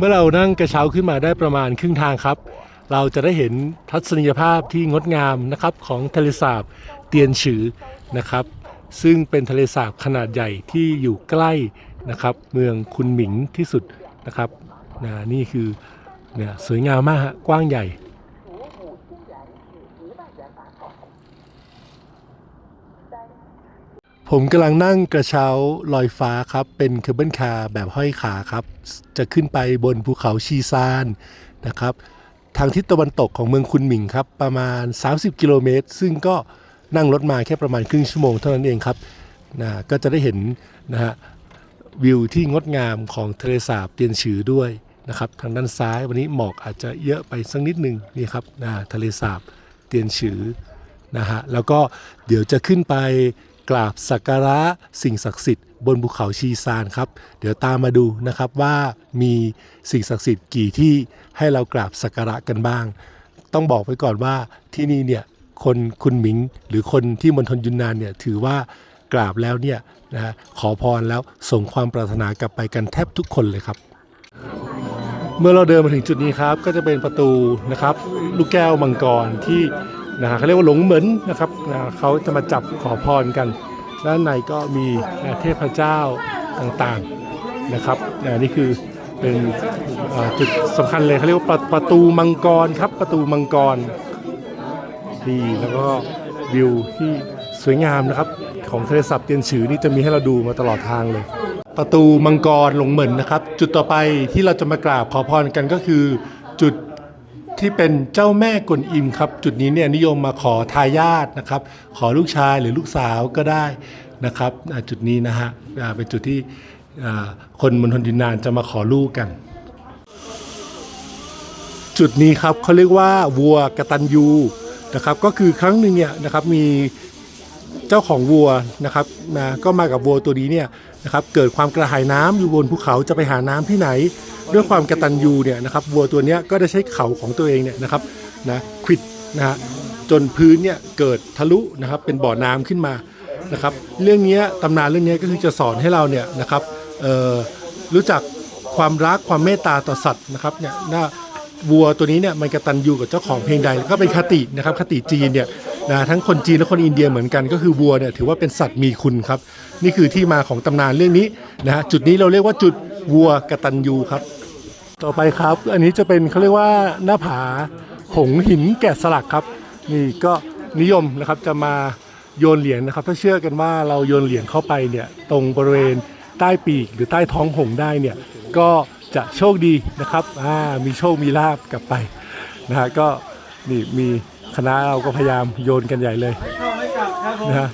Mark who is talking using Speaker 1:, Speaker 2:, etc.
Speaker 1: เมื่อเรานั่งกระเช้าขึ้นมาได้ประมาณครึ่งทางครับ เราจะได้เห็นทัศนียภาพที่งดงามนะครับของทะเลสาบเตียนฉือนะครับ ซึ่งเป็นทะเลสาบขนาดใหญ่ที่อยู่ใกล้นะครับ เมืองคุนหมิงที่สุดนะครับนะนี่คือเนี่ยสวยงามมากฮะกว้างใหญ่ ผมกำลังนั่งกระเช้าลอยฟ้าครับ เป็นเคเบิลคาร์แบบห้อยขาครับ จะขึ้นไปบนภูเขาชีซานนะครับ ทางทิศตะวันตกของเมืองคุนหมิงครับ ประมาณ 30 กิโลเมตร ซึ่งก็นั่งรถมาแค่ประมาณครึ่งชั่วโมงเท่านั้นเองครับนะก็จะได้เห็นนะฮะวิวที่งดงามของทะเลสาบเตียนฉือด้วยนะครับทางด้านซ้ายวันนี้หมอกอาจจะเยอะไปสักนิดหนึ่งนี่ครับนะทะเลสาบเตียนฉือนะฮะแล้วก็เดี๋ยวจะขึ้นไป กราบสักการะสิ่งศักดิ์สิทธิ์บนภูเขาชีซานครับ เดี๋ยวตามมาดูนะครับว่ามีสิ่งศักดิ์สิทธิ์กี่ที่ให้เรากราบสักการะกันบ้าง ต้องบอกไว้ก่อนว่าที่นี่เนี่ยคนคุณหมิงหรือคนที่มณฑลยุนนานเนี่ยถือว่ากราบแล้วเนี่ยนะฮะขอพรแล้วส่งความปรารถนากลับไปกันแทบทุกคนเลยครับ เมื่อเราเดินมาถึงจุดนี้ครับ ก็จะเป็นประตูนะครับ ลูกแก้วมังกรที่ นะเขาเรียกว่าหลงเหมือนนะครับนะเขาจะมาจับขอพรกัน ด้านในก็มีนะเทพเจ้าต่างๆนะครับนะนี่คือเป็นจุดสำคัญเลยเขาเรียกว่าประประตูมังกรครับประตูมังกรดีแล้วก็วิวที่สวยงามนะครับของทะเลสาบเตียนฉือนี่จะมีให้เราดูมาตลอดทางเลย ประตูมังกรหลงเหมินนะครับ จุดต่อไปที่เราจะมากราบขอพรกันก็คือจุด ที่เป็นเจ้าแม่กวนอิมครับ จุดนี้เนี่ยนิยมมาขอทายาทนะครับ ขอลูกชายหรือลูกสาวก็ได้นะครับจุดนี้นะฮะเป็นจุดที่คนมณฑลดินนานจะมาขอลูกกัน จุดนี้ครับเขาเรียกว่าวัวกระตันยูนะครับก็คือครั้งหนึ่งเนี่ยนะครับมี เจ้าของวัวนะครับนะก็มากับวัวตัวนี้เนี่ยนะครับเกิดความกระหายน้ำอยู่บนภูเขาจะไปหาน้ำที่ไหน ด้วยความกระตันยูเนี่ยนะครับวัวตัวนี้ก็ได้ใช้เขาของตัวเองเนี่ยนะครับนะขิดนะฮะจนพื้นเนี่ยเกิดทะลุนะครับเป็นบ่อน้ำขึ้นมานะครับเรื่องนี้ตำนานเรื่องนี้ก็คือจะสอนให้เราเนี่ยนะครับเอ่อรู้จักความรักความเมตตาต่อสัตว์นะครับเนี่ยน่าวัวตัวนี้เนี่ยมันกระตันยูกับเจ้าของเพลงใดก็เป็นคตินะครับคติจีนเนี่ย นะทั้งคนจีนและคนอินเดียเหมือนกันก็คือวัวเนี่ยถือว่าเป็นสัตว์มีคุณครับ นี่คือที่มาของตำนานเรื่องนี้นะฮะจุดนี้เราเรียกว่าจุดวัวกระตันยูครับ ต่อไปครับ อันนี้จะเป็นเขาเรียกว่าหน้าผาหงหินแกะสลักครับ นี่ก็นิยมนะครับจะมาโยนเหรียญนะครับ ถ้าเชื่อกันว่าเราโยนเหรียญเข้าไปเนี่ยตรงบริเวณใต้ปีกหรือใต้ท้องหงได้เนี่ยก็จะโชคดีนะครับอ่ามีโชคมีลาบกลับไปนะฮะก็นี่มี คณะเราก็พยายามโยนกันใหญ่เลย
Speaker 2: เข้าไม่กลับครับผม
Speaker 1: นะฮะ